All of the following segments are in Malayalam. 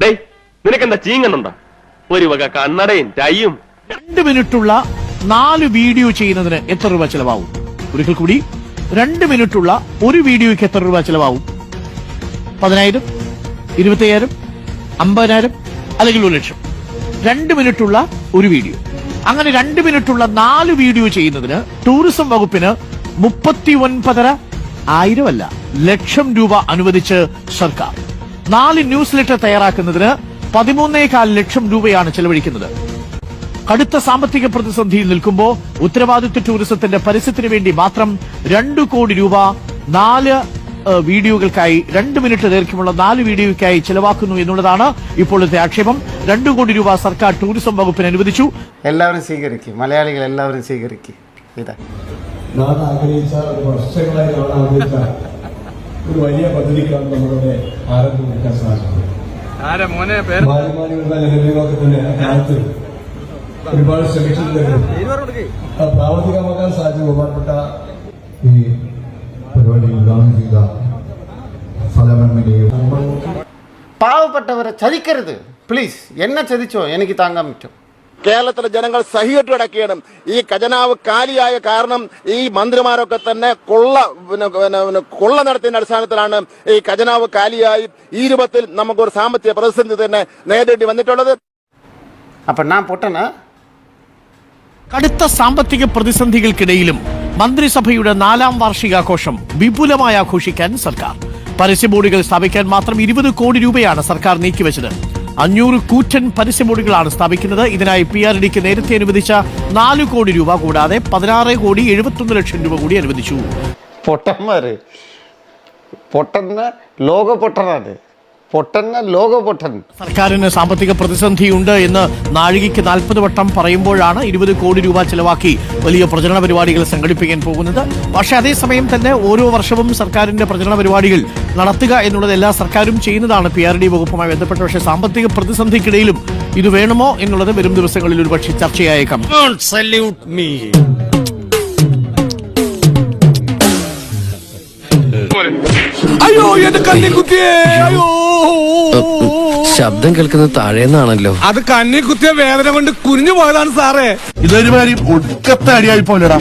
ഡേയ് നിനക്കെന്താ ചീങ്ങുന്നുണ്ടോ? ഒരു വക കണ്ണടയും ടൈയും. രണ്ട് മിനിറ്റുള്ള നാല് വീഡിയോ ചെയ്യുന്നതിന് എത്ര രൂപ ചെലവാകും? ഒരിക്കൽ കൂടി രണ്ട് മിനിറ്റുള്ള ഒരു വീഡിയോയ്ക്ക് എത്ര രൂപ ചെലവാകും? പതിനായിരം ഇരുപത്തയ്യായിരം അമ്പതിനായിരം അല്ലെങ്കിൽ ഒരു ലക്ഷം. രണ്ട് മിനിറ്റുള്ള ഒരു വീഡിയോ. അങ്ങനെ രണ്ട് മിനിറ്റുള്ള നാല് വീഡിയോ ചെയ്യുന്നതിന് ടൂറിസം വകുപ്പിന് മുപ്പത്തി ഒൻപതര ആയിരമല്ല ലക്ഷം രൂപ അനുവദിച്ച് സർക്കാർ. നാല് ന്യൂസ് ലെറ്റർ തയ്യാറാക്കുന്നതിന് പതിമൂന്നേകാൽ ലക്ഷം രൂപയാണ് ചെലവഴിക്കുന്നത്. കടുത്ത സാമ്പത്തിക പ്രതിസന്ധിയിൽ നിൽക്കുമ്പോൾ ഉത്തരവാദിത്വ ടൂറിസത്തിന്റെ പരസ്യത്തിന് വേണ്ടി മാത്രം രണ്ടു കോടി രൂപ നാല് വീഡിയോകൾക്കായി രണ്ട് മിനിറ്റ് ദൈർഘ്യമുള്ള നാല് വീഡിയോയ്ക്കായി ചെലവാക്കുന്നു എന്നുള്ളതാണ് ഇപ്പോഴത്തെ ആക്ഷേപം. രണ്ടു കോടി രൂപ സർക്കാർ ടൂറിസം വകുപ്പിന് അനുവദിച്ചു. എല്ലാവരും സ്വീകരിക്കും. മലയാളികൾ എല്ലാവരും സ്വീകരിക്കും. ഇതാ. നാട് ആഗ്രഹിച്ച ഒരു വർഷങ്ങളായി നാട് ആഗ്രഹിച്ച ഒരു വലിയ പദ്ധതിക്കാണ് നമ്മളുടെ ആരംഭം നിൽക്കാൻ സാധിക്കുന്നത് മാലിന്യങ്ങളുടെ ലഹരികളൊക്കെ തന്നെ ആ കാലത്ത് ഒരുപാട് ശ്രമിച്ചിട്ടുണ്ടെങ്കിലും അത് പ്രാവർത്തികമാക്കാൻ സാധിച്ച ബഹുമാനപ്പെട്ട ഈ പരിപാടി ഉദ്ഘാടനം ചെയ്ത പാവപ്പെട്ടവരെ ചതിക്കരുത്. പ്ലീസ് എന്നെ ചതിച്ചോ? എനിക്ക് താങ്ങാൻ പറ്റും. കേരളത്തിലെ ജനങ്ങൾ സഹികെട്ട് കിടക്കുകയാണ്. ഈ ഖജനാവ് കാലിയായ കാരണം ഈ മന്ത്രിമാരൊക്കെ തന്നെ കൊള്ള കൊള്ള നടത്തിയതിന്റെ അടിസ്ഥാനത്തിലാണ് ഈ ഖജനാവ് കാലിയായി ഈ രൂപത്തിൽ നമുക്കൊരു സാമ്പത്തിക പ്രതിസന്ധി തന്നെ നേരിടേണ്ടി വന്നിട്ടുള്ളത്. അപ്പൊ ഞാൻ പൊട്ടന്? കടുത്ത സാമ്പത്തിക പ്രതിസന്ധികൾക്കിടയിലും മന്ത്രിസഭയുടെ നാലാം വാർഷികാഘോഷം വിപുലമായി ആഘോഷിക്കാൻ സർക്കാർ. പരസ്യ ബോർഡുകൾ സ്ഥാപിക്കാൻ മാത്രം ഇരുപത് കോടി രൂപയാണ് സർക്കാർ നീക്കിവെച്ചത്. അഞ്ഞൂറ് കൂറ്റൻ ബോർഡുകളാണ് സ്ഥാപിക്കുന്നത്. ഇതിനായി പി ആർ ഡിക്ക് നേരത്തെ അനുവദിച്ച നാല് കോടി രൂപ കൂടാതെ പതിനാറ് കോടി എഴുപത്തൊന്ന് ലക്ഷം രൂപ കൂടി അനുവദിച്ചു. പൊട്ടന്മാര് പൊട്ടന്ന ലോക പൊട്ടനാണ് പൊട്ടന്ന ലോക പൊട്ടൻ സർക്കാരിന് സാമ്പത്തിക പ്രതിസന്ധിയുണ്ട് എന്ന് നാഴികയ്ക്ക് നാൽപ്പത് വട്ടം പറയുമ്പോഴാണ് ഇരുപത് കോടി രൂപ ചെലവാക്കി വലിയ പ്രചരണ പരിപാടികൾ സംഘടിപ്പിക്കാൻ പോകുന്നത്. പക്ഷേ അതേസമയം തന്നെ ഓരോ വർഷവും സർക്കാരിന്റെ പ്രചരണ പരിപാടികൾ നടത്തുക എന്നുള്ളത് എല്ലാ സർക്കാരും ചെയ്യുന്നതാണ് പി ആർ ഡി വകുപ്പുമായി ബന്ധപ്പെട്ട്. പക്ഷേ സാമ്പത്തിക പ്രതിസന്ധിക്കിടയിലും ഇത് വേണമോ എന്നുള്ളത് വരും ദിവസങ്ങളിൽ ഒരുപക്ഷെ ചർച്ചയായേക്കാം. എന്റെ അയ്യോ. ശബ്ദം കേൾക്കുന്നത് താഴേന്നാണല്ലോ. അത് കന്നി കുത്തിയ വേദന കൊണ്ട് കുനിഞ്ഞു പോയതാണ് സാറേ. ഇതൊരുമാതിരി ഒടുക്കത്തെ അടിയായി പോലെടാ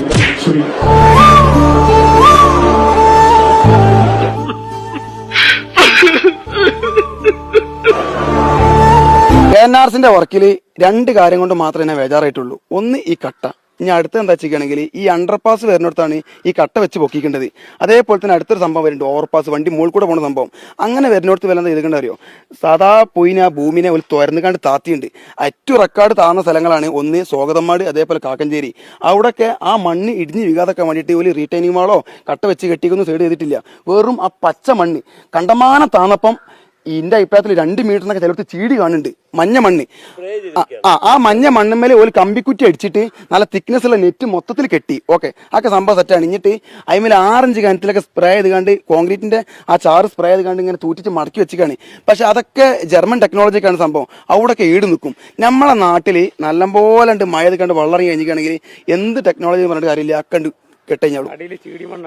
എൻ ആർ സിന്റെ വർക്കിൽ രണ്ട് കാര്യം കൊണ്ട് മാത്രമേ ഞാൻ ബേജാറായിട്ടുള്ളൂ. ഒന്ന് ഈ കട്ട. ഇനി അടുത്ത എന്താ വെച്ചിരിക്കുകയാണെങ്കിൽ ഈ അണ്ടർപാസ് വരുന്നിടത്താണ് ഈ കട്ട വെച്ച് പൊക്കിക്കേണ്ടത്. അതേപോലെ തന്നെ അടുത്തൊരു സംഭവം വരുന്നുണ്ട് ഓവർപാസ് വണ്ടി മുകളിൽ കൂടെ പോകുന്ന സംഭവം. അങ്ങനെ വരുന്നിടത്ത് വല്ല എഴുതേണ്ട അറിയോ? സാധാ പോയിന് ആ ഭൂമിനെ ഒരു തുരന്നുകാണ്ട് താത്തിയുണ്ട്. ഏറ്റവും റെക്കാർഡ് താഴ്ന്ന സ്ഥലങ്ങളാണ്. ഒന്ന് സ്വാഗതമാട് അതേപോലെ കാക്കഞ്ചേരി. അവിടെയൊക്കെ ആ മണ്ണ് ഇടിഞ്ഞ് വികാതൊക്കെ വേണ്ടിയിട്ട് ഒരു റീറ്റൈനിങ് വാളോ കട്ട വെച്ച് കെട്ടിക്കൊന്നും സൈഡ് ചെയ്തിട്ടില്ല. വെറും ആ പച്ച മണ്ണ്. കണ്ടമാനം താന്നപ്പം ഇന്റെ അഭിപ്രായത്തിൽ രണ്ട് മീറ്ററിനൊക്കെ ചിലർക്ക് ചീടി കാണുന്നുണ്ട്. മഞ്ഞ മണ്ണ്. ആ, ആ മഞ്ഞ മണ്ണുമേലെ ഒരു കമ്പിക്കുറ്റി അടിച്ചിട്ട് നല്ല തിക്നെസ് ഉള്ള നെറ്റ് മൊത്തത്തിൽ കെട്ടി. ഓക്കെ അതൊക്കെ സംഭവം സെറ്റാണ് ഇഞ്ഞിട്ട് അതിമേലെ ആറഞ്ച് കനത്തിലൊക്കെ സ്പ്രേ ചെയ്ത് കണ്ട് കോൺക്രീറ്റിന്റെ ആ ചാറ് സ്പ്രേ ചെയ്ത് കണ്ട് ഇങ്ങനെ തൂറ്റിച്ച് മടക്കി വെച്ചിക്കാണ്. പക്ഷെ അതൊക്കെ ജർമ്മൻ ടെക്നോളജിക്കാണ് സംഭവം. അവിടെയൊക്കെ ഈട് നിൽക്കും നമ്മളെ നാട്ടിൽ നല്ലപോലെ മഴ കണ്ട് വെള്ളം കഴിഞ്ഞിരിക്കുകയാണെങ്കിൽ എന്ത് ടെക്നോളജി പറഞ്ഞിട്ട് കാര്യമില്ല. അക്കണ്ട് കെട്ടഴിഞ്ഞോളൂ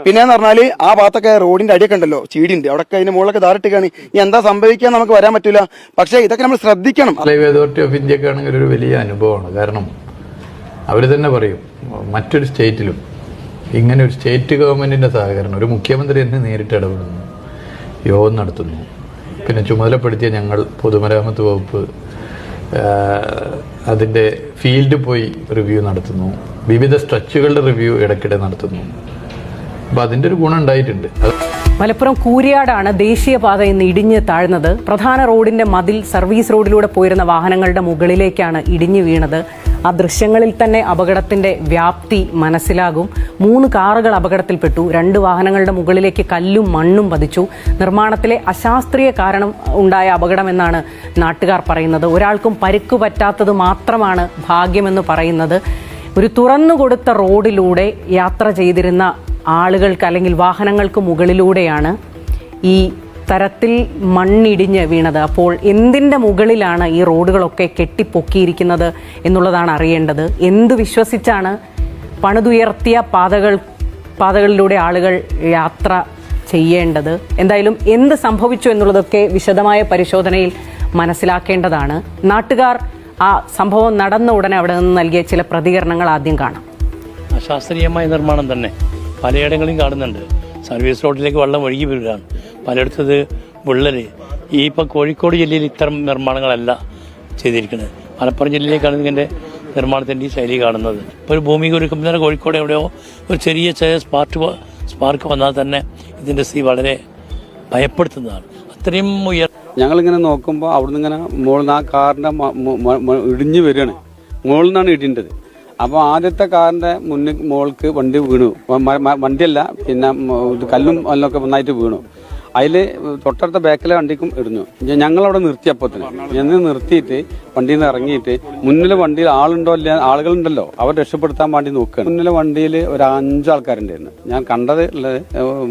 പിന്നെന്ന് പറഞ്ഞാൽ ആ ഭാഗത്തൊക്കെ റോഡിന്റെ അടിയൊക്കെ ഉണ്ടല്ലോ ചീടിണ്ട് അവിടെയൊക്കെ അതിന്റെ മുകളിലൊക്കെ ധാരിട്ടിക്കാണ് ഇനി എന്താ സംഭവിക്കാൻ നമുക്ക് വരാൻ പറ്റൂല. പക്ഷെ ഇതൊക്കെ നമ്മൾ ശ്രദ്ധിക്കണം. ലൈവ് അതോറിറ്റി ഓഫ് ഇന്ത്യ ആണെങ്കിൽ ഒരു വലിയ അനുഭവമാണ്. കാരണം അവർ തന്നെ പറയും മറ്റൊരു സ്റ്റേറ്റിലും ഇങ്ങനെ ഒരു സ്റ്റേറ്റ് ഗവൺമെന്റിന്റെ സഹകരണം ഒരു മുഖ്യമന്ത്രി തന്നെ നേരിട്ട് ഇടപെടുന്നു യോഗം നടത്തുന്നു. പിന്നെ ചുമതലപ്പെടുത്തിയ ഞങ്ങൾ പൊതുമരാമത്ത് വകുപ്പ് അതിന്റെ ഫീൽഡ് ഫീൽഡിൽ പോയി റിവ്യൂ നടത്തുന്നു. വിവിധ സ്ട്രച്ചുകളുടെ റിവ്യൂ ഇടയ്ക്കിടെ നടത്തുന്നു. അപ്പോൾ അതിന്റെ ഒരു ഗുണം ഉണ്ടായിട്ടുണ്ട്. മലപ്പുറം കൂരിയാടാണ് ദേശീയപാത ഇന്ന് ഇടിഞ്ഞ് താഴ്ന്നത്. പ്രധാന റോഡിന്റെ മതിൽ സർവീസ് റോഡിലൂടെ പോയിരുന്ന വാഹനങ്ങളുടെ മുകളിലേക്കാണ് ഇടിഞ്ഞു വീണത്. ആ ദൃശ്യങ്ങളിൽ തന്നെ അപകടത്തിന്റെ വ്യാപ്തി മനസ്സിലാകും. മൂന്ന് കാറുകൾ അപകടത്തിൽപ്പെട്ടു. രണ്ട് വാഹനങ്ങളുടെ മുകളിലേക്ക് കല്ലും മണ്ണും പതിച്ചു. നിർമ്മാണത്തിലെ അശാസ്ത്രീയ കാരണം ഉണ്ടായ അപകടമെന്നാണ് നാട്ടുകാർ പറയുന്നത്. ഒരാൾക്കും പരുക്കു പറ്റാത്തത് മാത്രമാണ് ഭാഗ്യമെന്ന് പറയുന്നത്. ഒരു തുറന്നു കൊടുത്ത റോഡിലൂടെ യാത്ര ചെയ്തിരുന്ന ആളുകൾക്ക് അല്ലെങ്കിൽ വാഹനങ്ങൾക്ക് മുകളിലൂടെയാണ് ഈ തരത്തിൽ മണ്ണിടിഞ്ഞ് വീണത്. അപ്പോൾ എന്തിന്റെ മുകളിലാണ് ഈ റോഡുകളൊക്കെ കെട്ടിപ്പൊക്കിയിരിക്കുന്നത് എന്നുള്ളതാണ് അറിയേണ്ടത്. എന്ത് വിശ്വസിച്ചാണ് പണിതുയർത്തിയ പാതകൾ പാതകളിലൂടെ ആളുകൾ യാത്ര ചെയ്യേണ്ടത്? എന്തായാലും എന്ത് സംഭവിച്ചു എന്നുള്ളതൊക്കെ വിശദമായ പരിശോധനയിൽ മനസ്സിലാക്കേണ്ടതാണ്. നാട്ടുകാർ ആ സംഭവം നടന്ന ഉടനെ അവിടെ നിന്ന് നൽകിയ ചില പ്രതികരണങ്ങൾ ആദ്യം കാണാം. അശാസ്ത്രീയമായ നിർമ്മാണം തന്നെ. പലയിടങ്ങളിലും കാണുന്നുണ്ട്. സർവീസ് റോഡിലേക്ക് വെള്ളം ഒഴുകി വരികയാണ്. പലയിടത്തത് വിള്ളൽ. ഈ ഇപ്പം കോഴിക്കോട് ജില്ലയിൽ ഇത്തരം നിർമ്മാണങ്ങളല്ല ചെയ്തിരിക്കുന്നത്. മലപ്പുറം ജില്ലയിലേക്കാണ് ഇതിന്റെ നിർമ്മാണത്തിന്റെ ഈ ശൈലി കാണുന്നത്. ഇപ്പോൾ ഒരു ഭൂമി ഒരുക്കുമ്പോൾ തന്നെ കോഴിക്കോട് എവിടെയോ ഒരു ചെറിയ ചെറിയ സ്പാർക്ക് സ്പാർക്ക് വന്നാൽ തന്നെ ഇതിന്റെ സ്ഥിതി വളരെ ഭയപ്പെടുത്തുന്നതാണ്. അത്രയും ഉയർ ഞങ്ങളിങ്ങനെ നോക്കുമ്പോൾ അവിടുന്ന് ഇങ്ങനെ മുകളിൽ നിന്ന് ആ കാറിന്റെ ഇടിഞ്ഞു വരികയാണ്. മുകളിൽ നിന്നാണ് ഇടിണ്ടത് അപ്പോൾ ആദ്യത്തെ കാറിന്റെ മുന്നിൽ മുകൾക്ക് വണ്ടി വീണു. വണ്ടിയല്ല പിന്നെ കല്ലും എല്ലൊക്കെ നന്നായിട്ട് വീണു. അതിൽ തൊട്ടടുത്ത ബാക്കിലെ വണ്ടിക്കും ഞങ്ങൾ ഞങ്ങളവിടെ നിർത്തി അപ്പത്തിന്. ഞങ്ങൾ നിർത്തിയിട്ട് വണ്ടിയിൽ നിന്ന് ഇറങ്ങിയിട്ട് മുന്നിലെ വണ്ടിയിൽ ആളുണ്ടോ ഇല്ല ആളുകളുണ്ടല്ലോ. അവർ രക്ഷപ്പെടുത്താൻ വേണ്ടി നോക്കുകയാണ് മുന്നിലെ വണ്ടിയിൽ ഒരു അഞ്ച് ആൾക്കാരുണ്ടായിരുന്നു. ഞാൻ കണ്ടത് ഉള്ളത്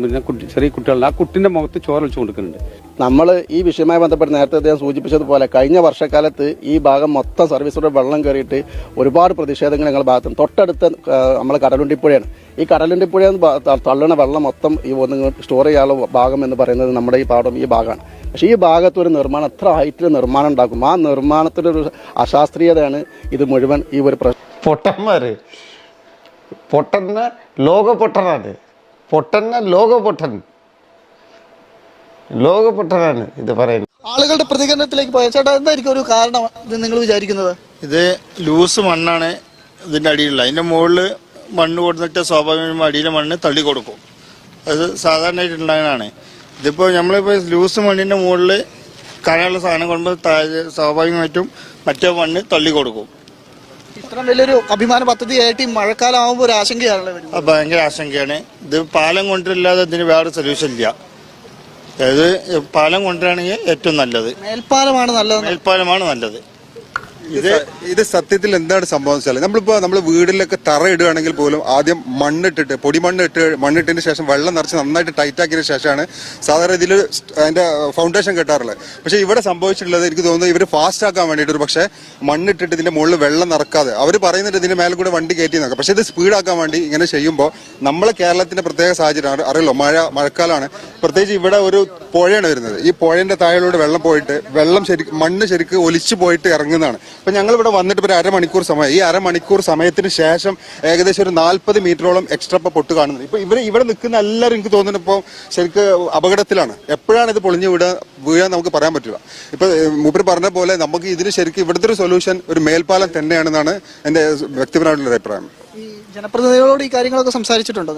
പിന്നെ ചെറിയ കുട്ടികളുടെ ആ കുട്ടിന്റെ മുഖത്ത് ചോര വെച്ച് കൊടുക്കുന്നുണ്ട് നമ്മൾ ഈ വിഷയവുമായി ബന്ധപ്പെട്ട് നേരത്തെ അദ്ദേഹം സൂചിപ്പിച്ചതുപോലെ കഴിഞ്ഞ വർഷക്കാലത്ത് ഈ ഭാഗം മൊത്തം സർവീസോടെ വെള്ളം കയറിയിട്ട് ഒരുപാട് പ്രതിഷേധങ്ങൾ ഞങ്ങളുടെ ഭാഗത്ത് തൊട്ടടുത്ത നമ്മൾ കടലുണ്ടിപ്പുഴയാണ്. ഈ കടലുണ്ടിപ്പുഴ തള്ളുന്ന വെള്ളം മൊത്തം ഈ ഒന്ന് സ്റ്റോർ ചെയ്യാനുള്ള ഭാഗം എന്ന് പറയുന്നത് നമ്മുടെ ഈ പാടം ഈ ഭാഗമാണ്. പക്ഷേ ഈ ഭാഗത്ത് ഒരു നിർമ്മാണം എത്ര ഹൈറ്റിൽ നിർമ്മാണം ഉണ്ടാക്കും? ആ നിർമ്മാണത്തിലൊരു അശാസ്ത്രീയതയാണ് ഇത് മുഴുവൻ ഈ ഒരു പൊട്ടന്മാര്. പൊട്ടന്ന ലോക പൊട്ടനാണ് പൊട്ടന്ന ലോക പൊട്ടൻ ലോക പൊട്ടനാണ് ഇത് പറയുന്നത്. ആളുകളുടെ പ്രതികരണത്തിലേക്ക് പോയ ചേട്ടാ എന്തായിരിക്കും ഒരു കാരണം ഇത് നിങ്ങൾ വിചാരിക്കുന്നത്? ഇത് ലൂസ് മണ്ണാണ് ഇതിന്റെ അടിയിലുള്ള. അതിന്റെ മുകളിൽ മണ്ണ് കൊടുത്തിട്ട് സ്വാഭാവികമായും അടിയിലെ മണ്ണ് തള്ളി കൊടുക്കും. അത് സാധാരണയായിട്ട് ഉണ്ടാകുന്നതാണ്. ഇതിപ്പോ നമ്മളിപ്പോ ലൂസ് മണ്ണിന്റെ മുകളിൽ കരയുള്ള സാധനം കൊണ്ട് താഴെ സ്വാഭാവികമായിട്ടും മറ്റേ മണ്ണ് തള്ളി കൊടുക്കും. ഇത്രയും വലിയൊരു അഭിമാന പദ്ധതി ആയിട്ട് ഈ മഴക്കാലം ആകുമ്പോൾ ഒരു ആശങ്കയാണല്ലോ ഭയങ്കര ആശങ്കയാണ്. ഇത് പാലം കൊണ്ടില്ലാതെ ഇതിന് വേറെ സൊല്യൂഷൻ ഇല്ല. അതായത് പാലം കൊണ്ടുവരാണെങ്കിൽ ഏറ്റവും നല്ലത്. മേൽപ്പാലമാണ് നല്ലത് മേൽപ്പാലമാണ് നല്ലത്. ഇത് ഇത് സത്യത്തിൽ എന്താണ് സംഭവം വെച്ചാൽ നമ്മളിപ്പോ നമ്മൾ വീടിലൊക്കെ തറ ഇടുകയാണെങ്കിൽ പോലും ആദ്യം മണ്ണിട്ടിട്ട് പൊടി മണ്ണിട്ട് മണ്ണിട്ടതിന് ശേഷം വെള്ളം നിറച്ച് നന്നായിട്ട് ടൈറ്റ് ആക്കിയതിനു ശേഷമാണ് സാധാരണ ഇതിൽ അതിന്റെ ഫൗണ്ടേഷൻ കെട്ടാറുള്ളത്. പക്ഷെ ഇവിടെ സംഭവിച്ചിട്ടുള്ളത് എനിക്ക് തോന്നുന്നത് ഇവർ ഫാസ്റ്റ് ആക്കാൻ വേണ്ടിയിട്ട് ഒരു പക്ഷേ മണ്ണിട്ടിട്ട് ഇതിന്റെ മുകളിൽ വെള്ളം നിറക്കാതെ. അവർ പറയുന്നുണ്ട് ഇതിന്റെ മേലെ കൂടെ വണ്ടി കയറ്റി നോക്കാം പക്ഷെ ഇത് സ്പീഡാക്കാൻ വേണ്ടി ഇങ്ങനെ ചെയ്യുമ്പോൾ നമ്മളെ കേരളത്തിന്റെ പ്രത്യേക സാഹചര്യമാണ് അറിയല്ലോ മഴ മഴക്കാലമാണ് പ്രത്യേകിച്ച് ഇവിടെ ഒരു പുഴയാണ് വരുന്നത്. ഈ പുഴയുടെ താഴെയിലൂടെ വെള്ളം പോയിട്ട് വെള്ളം ശരിക്കും മണ്ണ് ശരിക്ക് ഒലിച്ചു പോയിട്ട് ഇറങ്ങുന്നതാണ്. അപ്പൊ ഞങ്ങൾ ഇവിടെ വന്നിട്ട് ഇപ്പൊ ഒരു അരമണിക്കൂർ സമയം ഈ അരമണിക്കൂർ സമയത്തിന് ശേഷം ഏകദേശം ഒരു നാല്പത് മീറ്ററോളം എക്സ്ട്രാ ഇപ്പൊ പൊട്ട് കാണുന്നത്. ഇപ്പൊ ഇവർ ഇവിടെ നിൽക്കുന്ന എല്ലാവരും എനിക്ക് തോന്നുന്നു ഇപ്പോൾ ശരിക്ക് അപകടത്തിലാണ്. എപ്പോഴാണ് ഇത് പൊളിഞ്ഞു വീഴുക വീഴാൻ നമുക്ക് പറയാൻ പറ്റില്ല. ഇപ്പൊ മൂപ്പര് പറഞ്ഞ പോലെ നമുക്ക് ഇതിന് ശരിക്കും ഇവിടുത്തെ ഒരു സൊല്യൂഷൻ ഒരു മേൽപ്പാലം തന്നെയാണെന്നാണ് എന്റെ വ്യക്തിപരമായിട്ടുള്ള അഭിപ്രായം. ജനപ്രതിനിധികളോട് ഈ കാര്യങ്ങളൊക്കെ സംസാരിച്ചിട്ടുണ്ടോ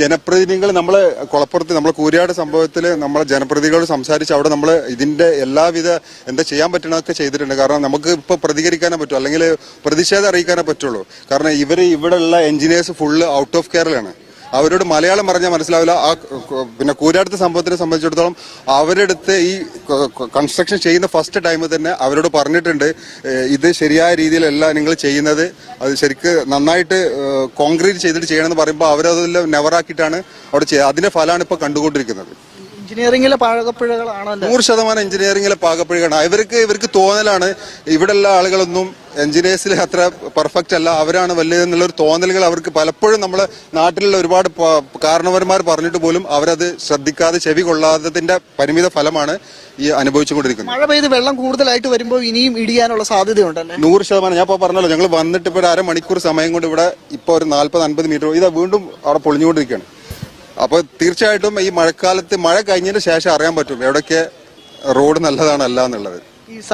ജനപ്രതിനിധികൾ നമ്മൾ കുളപ്പുറത്ത് നമ്മളെ കൂരിയാട് സംഭവത്തിൽ നമ്മൾ ജനപ്രതിനിധികളോട് സംസാരിച്ച് അവിടെ നമ്മൾ ഇതിന്റെ എല്ലാവിധ എന്താ ചെയ്യാൻ പറ്റണതൊക്കെ ചെയ്തിട്ടുണ്ട്. കാരണം നമുക്ക് ഇപ്പൊ പ്രതികരിക്കാനേ പറ്റൂ അല്ലെങ്കിൽ പ്രതിഷേധം അറിയിക്കാനേ പറ്റുള്ളൂ. കാരണം ഇവർ ഇവിടെയുള്ള എഞ്ചിനീയേഴ്സ് ഫുള്ള് ഔട്ട് ഓഫ് കേരളയാണ് അവരോട് മലയാളം പറഞ്ഞാൽ മനസ്സിലാവില്ല. ആ പിന്നെ കൂരാടുത്ത സംഭവത്തിനെ സംബന്ധിച്ചിടത്തോളം അവരെടുത്ത് ഈ കൺസ്ട്രക്ഷൻ ചെയ്യുന്ന ഫസ്റ്റ് ടൈം തന്നെ അവരോട് പറഞ്ഞിട്ടുണ്ട് ഇത് ശരിയായ രീതിയിലല്ല നിങ്ങൾ ചെയ്യുന്നത്. അത് ശരിക്ക് നന്നായിട്ട് കോൺക്രീറ്റ് ചെയ്തിട്ട് ചെയ്യണമെന്ന് പറയുമ്പോൾ അവരതെല്ലാം നെവറാക്കിയിട്ടാണ് അവിടെ അതിന്റെ ഫലമാണ് ഇപ്പോൾ കണ്ടുകൊണ്ടിരിക്കുന്നത്. എഞ്ചിനീയറിംഗിലെ പാഴകപ്പിഴകളാണല്ലോ നൂറ് ശതമാനം എഞ്ചിനീയറിംഗിലെ പാകപ്പിഴകളാണ്. ഇവർക്ക് ഇവർക്ക് തോന്നലാണ് ഇവിടെയുള്ള ആളുകളൊന്നും എഞ്ചിനീയേഴ്സിൽ അത്ര പെർഫെക്റ്റ് അല്ല. അവരാണ് വലിയതെന്നുള്ളൊരു തോന്നലുകൾ അവർക്ക് പലപ്പോഴും നമ്മൾ നാട്ടിലുള്ള ഒരുപാട് കാരണവന്മാർ പറഞ്ഞിട്ട് പോലും അവരത് ശ്രദ്ധിക്കാതെ ചെവി കൊള്ളാത്തതിന്റെ പരിമിത ഫലമാണ് ഈ അനുഭവിച്ചുകൊണ്ടിരിക്കുന്നത്. മഴ പെയ്ത് വെള്ളം കൂടുതലായിട്ട് വരുമ്പോൾ ഇനിയും ഇടിയാനുള്ള സാധ്യതയുണ്ടല്ലേ? നൂറ് ശതമാനം. ഞാൻ ഇപ്പോൾ പറഞ്ഞല്ലോ ഞങ്ങൾ വന്നിട്ട് ഇപ്പോൾ ഒരു അരമണിക്കൂർ സമയം കൊണ്ട് ഇവിടെ ഇപ്പൊ ഒരു നാല്പത് അൻപത് മീറ്റർ ഇതാ വീണ്ടും അവിടെ പൊളിഞ്ഞുകൊണ്ടിരിക്കുകയാണ്. അപ്പോൾ തീർച്ചയായിട്ടും ഈ മഴക്കാലത്ത് മഴ കഴിഞ്ഞതിന് ശേഷം അറിയാൻ പറ്റും എവിടെയൊക്കെ റോഡ് നല്ലതാണ് അല്ല എന്നുള്ളത്.